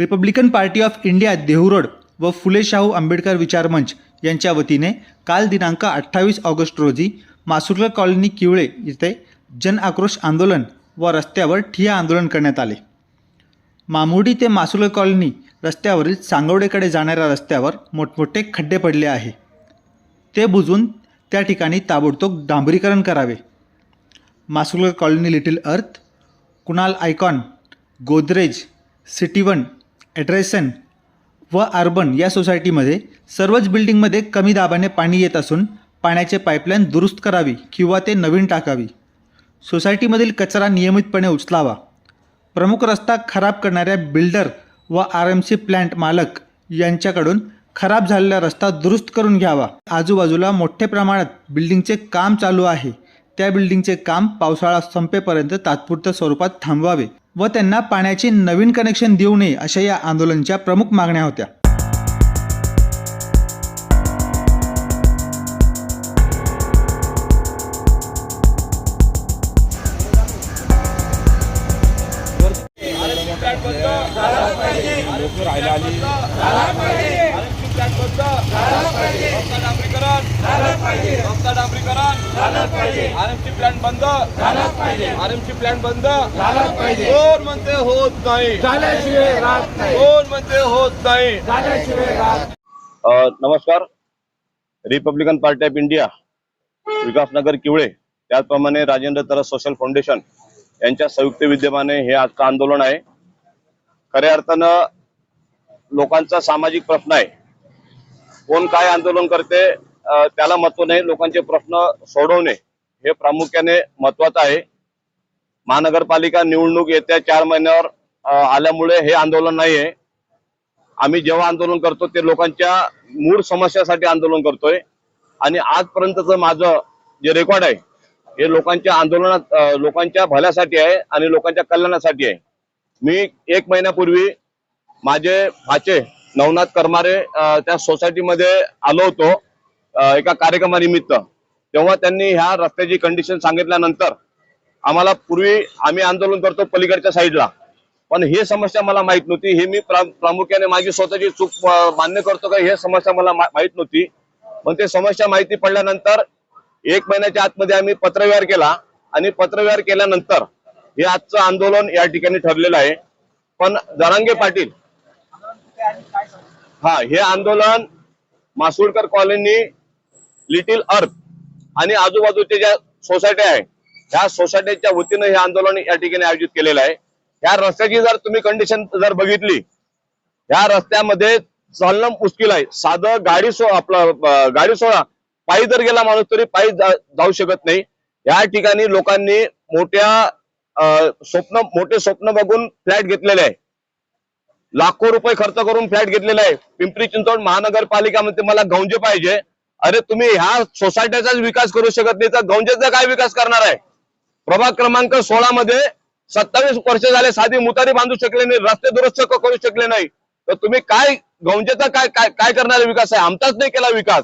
Republican Party of India Dehuroad व फुले शाहू आंबेडकर विचार मंच यांच्या वतीने काल दिनांक अठ्ठावीस ऑगस्ट रोजी मासुर्ला कॉलनी किवळे येथे जन आक्रोश आंदोलन व रस्त्यावर ठिया आंदोलन करण्यात आले. मामुडी ते मासुर्ला कॉलनी रस्त्यावरील सांगवडेकडे जाणाऱ्या रस्त्यावर मोठमोठे खड्डे पडले आहे. ते बुजून त्या ठिकाणी ताबडतोब डांबरीकरण करावे. Masurla colony little earth Kunal icon Godrej city one ॲड्रेसन व अर्बन या सोसायटीमध्ये सर्वच बिल्डिंगमध्ये कमी दाबाने पाणी येत असून पाण्याचे पाईपलाईन दुरुस्त करावी किंवा ते नवीन टाकावी. सोसायटीमधील कचरा नियमितपणे उचलावा. प्रमुख रस्ता खराब करणाऱ्या बिल्डर व आर एम सी प्लॅन्ट मालक यांच्याकडून खराब झालेला रस्ता दुरुस्त करून घ्यावा. आजूबाजूला मोठ्या प्रमाणात बिल्डिंगचे काम चालू आहे. त्या बिल्डिंगचे काम पावसाळा संपेपर्यंत तात्पुरत्या स्वरूपात थांबवावे. व त्यांना पाण्याचे नवीन कनेक्शन देऊ नये अशा या आंदोलनाच्या प्रमुख मागण्या होत्या. रस्ता डांबरीकरण आरएमसी प्लॅन बंद आरएमसी प्लॅन बंद कोण म्हणते होत नाही? कोण म्हणते होत नाही? अ, नमस्कार. Republican Party of India Vikasnagar Kiwale त्याचप्रमाणे राजेंद्र तरस सोशल फाउंडेशन यांच्या संयुक्त विद्यमाने हे आजचं आंदोलन आहे. खऱ्या अर्थानं लोकांचा सामाजिक प्रश्न आहे. कोण काय आंदोलन करते त्याला महत्त्व नाही. लोकांचे प्रश्न सोडवणे हे प्रामुख्याने महत्वाचं आहे. महानगरपालिका निवडणूक येत्या चार महिन्यावर आल्यामुळे हे आंदोलन नाही आहे आम्ही जेव्हा आंदोलन करतो ते लोकांच्या मूळ समस्यासाठी आंदोलन करतोय. आणि आजपर्यंतचं माझं जे रेकॉर्ड आहे हे लोकांच्या आंदोलनात लोकांच्या भल्यासाठी आहे आणि लोकांच्या कल्याणासाठी आहे. मी एक महिन्यापूर्वी माझे भाचे नवनाथ करमारे त्या सोसायटीमध्ये आलो होतो. एका कार्यक्रमानिमित्त. तेव्हा त्यांनी ह्या रस्त्याची कंडिशन सांगितल्यानंतर आम्हाला पूर्वी आम्ही आंदोलन करतो पलीकडच्या साईडला पण ही समस्या मला माहीत नव्हती. हे मी प्रामुख्याने माझी स्वतःची चूक मान्य करतो का हे समस्या मला माहीत नव्हती. पण ते समस्या माहिती पडल्यानंतर एक महिन्याच्या आतमध्ये आम्ही पत्रव्यवहार केला आणि पत्रव्यवहार केल्यानंतर हे आजचं आंदोलन या ठिकाणी ठरलेलं आहे. पण जरांगे पाटील हा हे आंदोलन मासुळकर कॉलनी लिटिल अर्थ आणि आजूबाजूच्या ज्या सोसायट्या आहे ह्या सोसायटीच्या वतीनं हे आंदोलन या ठिकाणी आयोजित केलेलं आहे. ह्या रस्त्याची जर तुम्ही कंडिशन जर बघितली ह्या रस्त्यामध्ये चालणं मुश्किल आहे. साधं गाडी सो आपलं गाडी सोडा. पायी जर गेला माणूस तरी पायी जाऊ शकत नाही. या ठिकाणी लोकांनी मोठ्या स्वप्न मोठे स्वप्न बघून फ्लॅट घेतलेले आहे. लाखो रुपये खर्च करून फ्लॅट घेतलेला आहे. पिंपरी चिंचवड महानगरपालिका म्हणते मला गौंजे पाहिजे. अरे तुम्ही ह्या सोसायटीचाच विकास करू शकत नाही तर गौंजेचा काय विकास करणार आहे? प्रभाग क्रमांक सोळा मध्ये सत्तावीस वर्ष झाले साधी मुतारी बांधू शकले नाही रस्ते दुरुस्त करू शकले नाही. तर तुम्ही काय गौंजेचा काय काय काय करणारा विकास आहे? आमचाच नाही केला विकास.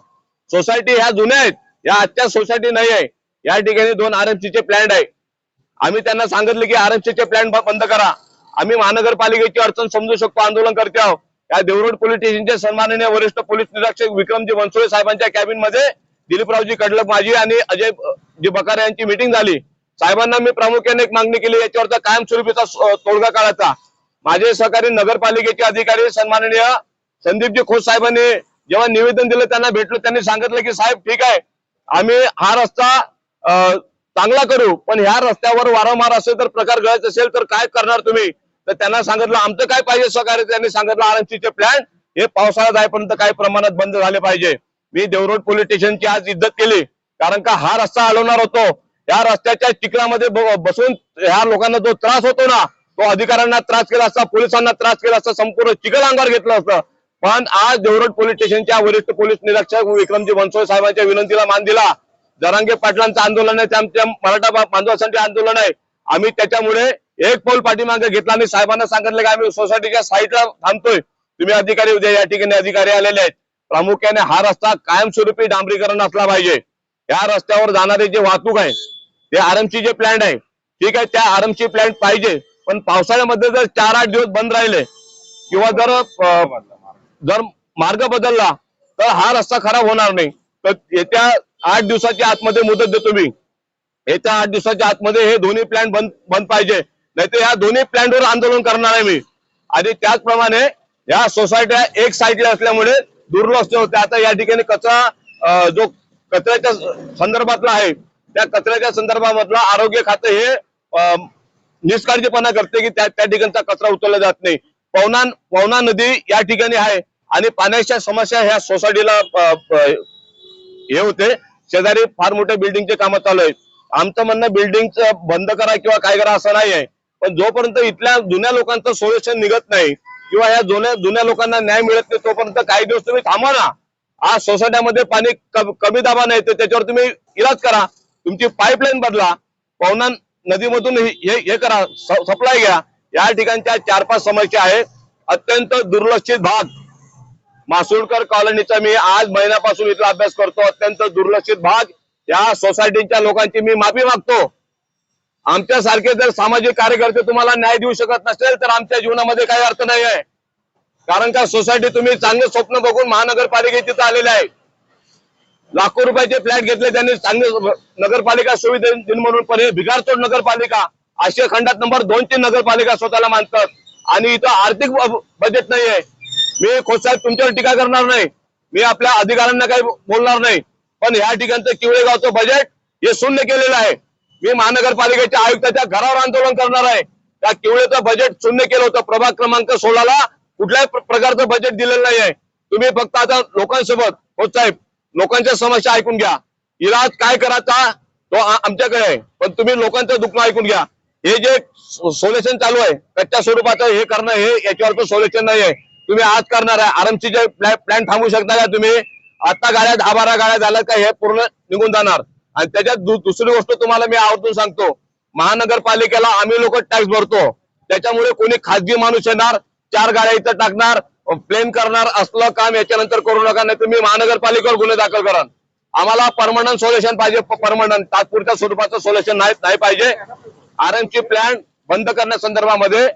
सोसायटी ह्या जुन्या आहेत या आजच्या सोसायटी नाही आहे. या ठिकाणी दोन आरएमसी चे प्लॅन्ट आहे. आम्ही त्यांना सांगितलं की आरएमसी चे प्लॅन बंद करा. आम्ही महानगरपालिकेची अडचण समजू शकतो आंदोलन करते आहोत. या देवरोड पोलीस स्टेशनचे सन्माननीय वरिष्ठ पोलीस निरीक्षक विक्रमजी बनसोडे साहेबांच्या कॅबिनमध्ये दिलीपरावजी कडलक माझी आणि अजय जी बकारे यांची मिटिंग झाली. साहेबांना मी प्रामुख्याने एक मागणी केली याच्यावरचा कायमस्वरूपीचा तोडगा काढायचा. माझे सहकारी नगरपालिकेचे अधिकारी सन्माननीय संदीपजी खोत साहेबांनी जेव्हा निवेदन दिलं त्यांना भेटलो त्यांनी सांगितलं की साहेब ठीक आहे आम्ही हा रस्ता चांगला करू पण ह्या रस्त्यावर वारंवार असेल तर प्रकार घडत असेल तर काय करणार तुम्ही? तर त्यांना सांगितलं आमचं काय पाहिजे सहकार्य त्यांनी सांगितलं आरएमसीचे प्लॅन हे पावसाळा जाईपर्यंत काही प्रमाणात बंद झाले पाहिजे. मी देवरोड पोलीस स्टेशनची आज इज्जत केली कारण का हा रस्ता हलवणार होतो. या रस्त्याच्या चिखलामध्ये बसून ह्या लोकांना जो त्रास होतो ना तो अधिकाऱ्यांना त्रास केला असता पोलिसांना त्रास केला असता संपूर्ण चिखल अंगावर घेतलं असतं. पण आज देवरोड पोलीस स्टेशनच्या वरिष्ठ पोलीस निरीक्षक विक्रमजी बनसोड साहेबांच्या विनंतीला मान दिला. जरांगे पाटलांचं आंदोलन आहे ते आमच्या मराठा बांधवासाठी आंदोलन आहे. आम्ही त्याच्यामुळे एक पाऊल पाठीमागे घेतला. आणि साहेबांना सांगितलं की आम्ही सोसायटीच्या साईडला थांबतोय. तुम्ही अधिकारी उद्या या ठिकाणी अधिकारी आलेले आहेत. प्रामुख्याने हा रस्ता कायमस्वरूपी डांबरीकरण असला पाहिजे. या रस्त्यावर जाणारे जे वाहतूक आहे ते आरएमसी जे प्लॅन्ट आहे ठीक आहे त्या आरएमसी प्लॅन्ट पाहिजे. पण पावसाळ्यामध्ये जर चार आठ दिवस बंद राहिले किंवा जर जर मार्ग बदलला तर हा रस्ता खराब होणार नाही. तर येत्या आठ दिवसाच्या आतमध्ये मुदत देतो मी. येत्या आठ दिवसाच्या आतमध्ये हे दोन्ही प्लॅन बंद बंद पाहिजे. नाहीतर या दोन्ही प्लॅन्टवर आंदोलन करणार आहे मी. आणि त्याचप्रमाणे या सोसायट्या एक साईडला असल्यामुळे दुर्लक्ष होते. आता या ठिकाणी कचरा जो कचऱ्याच्या संदर्भातला आहे त्या कचऱ्याच्या संदर्भामधला आरोग्य खातं हे अं, निष्काळजीपणा करते की त्या त्या ठिकाणचा कचरा उचलला जात नाही. पवना पवना नदी या ठिकाणी आहे आणि पाण्याच्या समस्या ह्या सोसायटीला हे होते. शेजारी फार मोठ्या बिल्डिंगचे कामं चालू आहेत. आमचं म्हणणं बिल्डिंगचं बंद करा किंवा काय करा असं नाही आहे पण जोपर्यंत इथल्या जुन्या लोकांचं सोल्युशन निघत नाही किंवा या जुन्या जुन्या लोकांना न्याय मिळत नाही तोपर्यंत काही दिवस तुम्ही थांबा ना. आज सोसायट्यामध्ये पाणी कमी दाबाने येते त्याच्यावर तुम्ही इलाज करा. तुमची पाईपलाईन बदला. पवना नदीमधून हे हे- हे करा. सप्लाय घ्या. या ठिकाणच्या चार पाच समस्या आहेत. अत्यंत दुर्लक्षित भाग. मासुळकर कॉलनीचा मी आज महिन्यापासून इथला अभ्यास करतो. अत्यंत दुर्लक्षित भाग. या सोसायटीच्या लोकांची मी माफी मागतो. आमच्यासारखे जर सामाजिक कार्यकर्ते तुम्हाला न्याय देऊ शकत नसेल तर आमच्या जीवनामध्ये काही अर्थ नाही आहे कारण का सोसायटी तुम्ही चांगले स्वप्न बघून महानगरपालिके तिथं आलेले आहे लाखो रुपयाचे फ्लॅट घेतले त्यांनी चांगले नगरपालिका सुविधा दिन म्हणून पण हे भिगारचोड नगरपालिका आशिया खंडात नंबर दोनची नगरपालिका स्वतःला मानतात. आणि इथं आर्थिक बजेट नाही आहे मी खोसाहेब तुमच्यावर टीका करणार नाही. मी आपल्या अधिकाऱ्यांना काही बोलणार नाही. पण ह्या ठिकाणचं किवळेगावचं बजेट हे शून्य केलेलं आहे. मी महानगरपालिकेच्या आयुक्ताच्या घरावर आंदोलन करणार आहे. त्या किवळेचं बजेट शून्य केलं होतं. प्रभाग क्रमांक सोळाला कुठल्याही प्रकारचं बजेट दिलेलं नाही आहे तुम्ही फक्त आता लोकांसोबत हो साहेब लोकांच्या समस्या ऐकून घ्या. इलाज काय करायचा तो आमच्याकडे आहे. पण तुम्ही लोकांचं दुःख ऐकून घ्या. हे जे सोल्युशन चालू आहे कच्च्या स्वरूपाचं हे करणं हे याच्यावर सोल्युशन नाही आहे तुम्ही आज करणार आहे. आरएमसीचे प्लॅन थांबू शकता का तुम्ही? आता गाड्या दहा बारा गाड्या झाल्या का हे पूर्ण निघून जाणार. आणि त्याच्यात दुसरी गोष्ट तुम्हाला मी आवर्जून सांगतो. महानगरपालिकेला आम्ही लोक टॅक्स भरतो. त्याच्यामुळे कोणी खाजगी माणूस येणार चार गाड्या इथं टाकणार प्लेन करणार असलं काम याच्यानंतर करू नका नाही तुम्ही महानगरपालिकेवर गुन्हे दाखल करा आम्हाला परमनंट सोल्युशन पाहिजे परमनंट तात्पुरत्या स्वरूपाचं सोल्युशन नाही नाही पाहिजे. आरएमची प्लॅन बंद करण्यासंदर्भामध्ये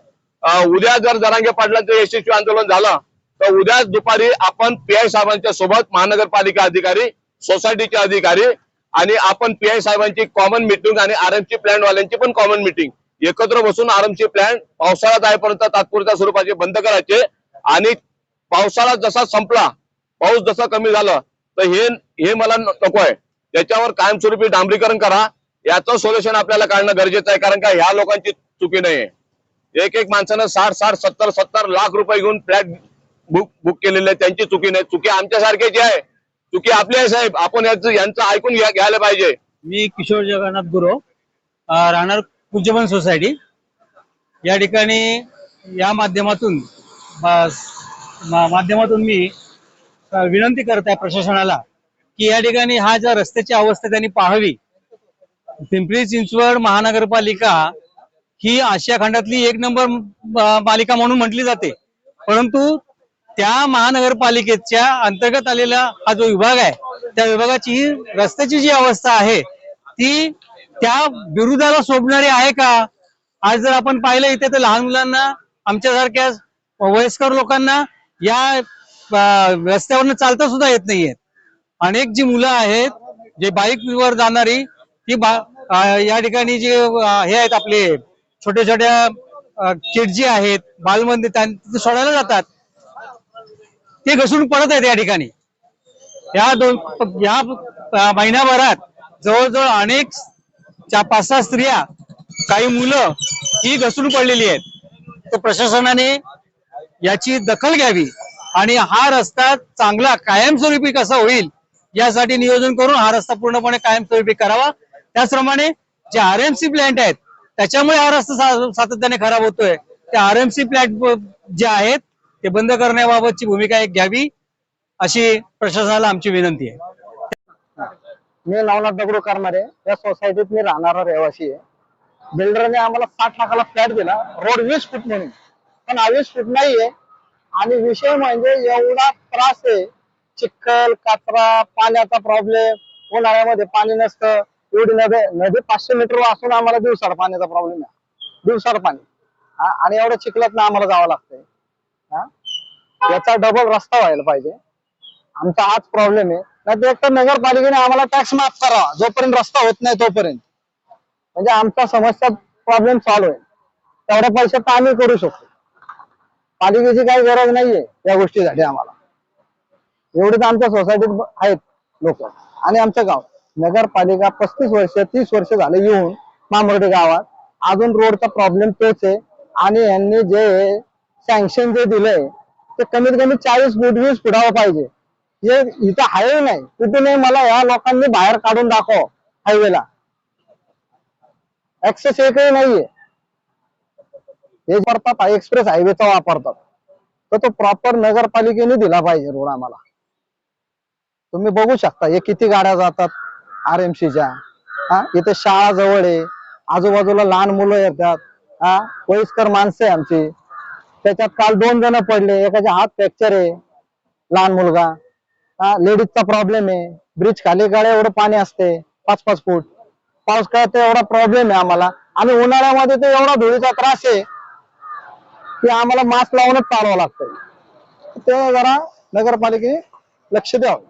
उद्या जर जरांगे पाटलांचं यशस्वी आंदोलन झालं तर उद्याच दुपारी आपण पीआय साहेबांच्या सोबत महानगरपालिका अधिकारी सोसायटीचे अधिकारी आणि आपण पीआय साहेबांची कॉमन मिटिंग आणि आरएमसी प्लॅन वाल्यांची पण कॉमन मिटिंग एकत्र बसून आरएमसी प्लॅन पावसाळा जायपर्यंत तात्पुरत्या स्वरूपाचे बंद करायचे. आणि पावसाळा जसा संपला पाऊस जसा कमी झाला तर हे हे मला नको आहे. त्याच्यावर कायमस्वरूपी डांबरीकरण करा. याचं सोल्युशन आपल्याला काढणं गरजेचं आहे कारण का ह्या लोकांची चुकी नाही एक एक माणसानं साठ साठ सत्तर सत्तर लाख रुपये घेऊन फ्लॅट बुक बुक केलेले आहे. त्यांची चुकी नाही. चुकी आमच्यासारखे जे आहे. चुकी आपल्या साहेब. आपण यांचं ऐकून घ्यायला पाहिजे. मी किशोर जगन्नाथ गुरव राहणार कुजबन सोसायटी. या ठिकाणी या माध्यमातून माध्यमातून मी विनंती करत आहे प्रशासनाला की या ठिकाणी हा ज्या रस्त्याची अवस्था त्यांनी पाहावी पिंपरी चिंचवड महानगरपालिका ही आशिया खंडातली एक नंबर मालिका पालिका म्हणून म्हटली जाते. परंतु त्या महानगरपालिकेच्या अंतर्गत आलेला हा जो विभाग आहे त्या विभागाची ही रस्त्याची जी अवस्था आहे ती त्या विरोधाला शोभणारी आहे का? आज जर आपण पाहिलं इथे तर लहान मुलांना आमच्यासारख्या वयस्कर लोकांना या रस्त्यावरनं चालता सुद्धा येत नाहीये अनेक जी मुलं आहेत जे बाईकवर जाणारी ती बा या ठिकाणी जे हे आहेत आपले छोट्या छोट्या किड जी आहेत बालमंदिर त्यां- सोडायला जातात. ते घसरून पडत आहेत या ठिकाणी. या दोन या महिन्याभरात जवळजवळ अनेक चार पाच सहा स्त्रिया काही मुलं ही घसरून पडलेली आहेत. तर प्रशासनाने याची दखल घ्यावी आणि हा रस्ता चांगला कायमस्वरूपी कसा होईल यासाठी नियोजन करून हा रस्ता पूर्णपणे कायमस्वरूपी करावा. त्याचप्रमाणे जे आर एम सी प्लॅन्ट आहेत त्याच्यामुळे हा रस्ता सातत्याने खराब होतोय. ते आर एम सी प्लॅन्ट जे आहेत ते बंद करण्याबाबतची भूमिका एक घ्यावी अशी प्रशासनाला आमची विनंती आहे. मी नवनाथ दगडू करणारे या सोसायटीत मी राहणारा रहिवासी आहे. बिल्डरने आम्हाला साठ लाखाला फ्लॅट दिला रोड वीस फूट म्हणून. पण हा वीस फूट नाहीये. आणि विषय म्हणजे एवढा त्रास आहे. चिखल कचरा पाण्याचा प्रॉब्लेम उन्हाळ्यामध्ये पाणी नसतं. एवढी नदी नदी पाचशे मीटर असून आम्हाला दिवसाड पाण्याचा प्रॉब्लेम आहे. दिवसाड पाणी. हा, आणि एवढ्या चिखलात आम्हाला जावं लागतंय. याचा डबल रस्ता व्हायला पाहिजे. आमचा हाच प्रॉब्लेम आहे. नाही तर एक तर नगरपालिकेने आम्हाला टॅक्स माफ करावा. जोपर्यंत रस्ता होत नाही तोपर्यंत. म्हणजे आमचा समस्या प्रॉब्लेम सॉल्व्ह होईल. तेवढ्या पैशात तर आम्ही करू शकतो. पालिकेची काही गरज नाहीये या गोष्टीसाठी आम्हाला. एवढीच तर आमच्या सोसायटीत आहेत लोक. आणि आमचं गाव. नगरपालिका पस्तीस वर्ष तीस वर्ष झाले येऊन मामर्डे गावात. अजून रोडचा प्रॉब्लेम तोच आहे. आणि यांनी जे सँक्शन जे दिलंय तर कमीत कमी चाळीस फूट वीस फुटावं पाहिजे. हे इथं हायवे नाही कुठूनही मला या लोकांनी बाहेर काढून दाखव हायवेला ऍक्सेस एकही नाहीये. हे करतात एक्सप्रेस हायवेचा वापरतात. तर तो प्रॉपर नगरपालिकेने दिला पाहिजे रोड आम्हाला. तुम्ही बघू शकता हे किती गाड्या जातात आर एम सीच्या हा इथे शाळा जवळ आहे. आजूबाजूला लहान मुलं येतात. हा वयस्कर माणसं आहे आमची. त्याच्यात काल दोन जण पडले. एकाचे हात फ्रॅक्चर आहे. लहान मुलगा. हा लेडीजचा प्रॉब्लेम आहे. ब्रिज खाली गाड्या एवढं पाणी असते. पाच पाच फूट. पाऊस काळात एवढा प्रॉब्लेम आहे आम्हाला. आणि उन्हाळ्यामध्ये तर एवढा धुळीचा त्रास आहे की आम्हाला मास्क लावूनच चालवावं लागतं. ते जरा नगरपालिकेने लक्ष द्यावं.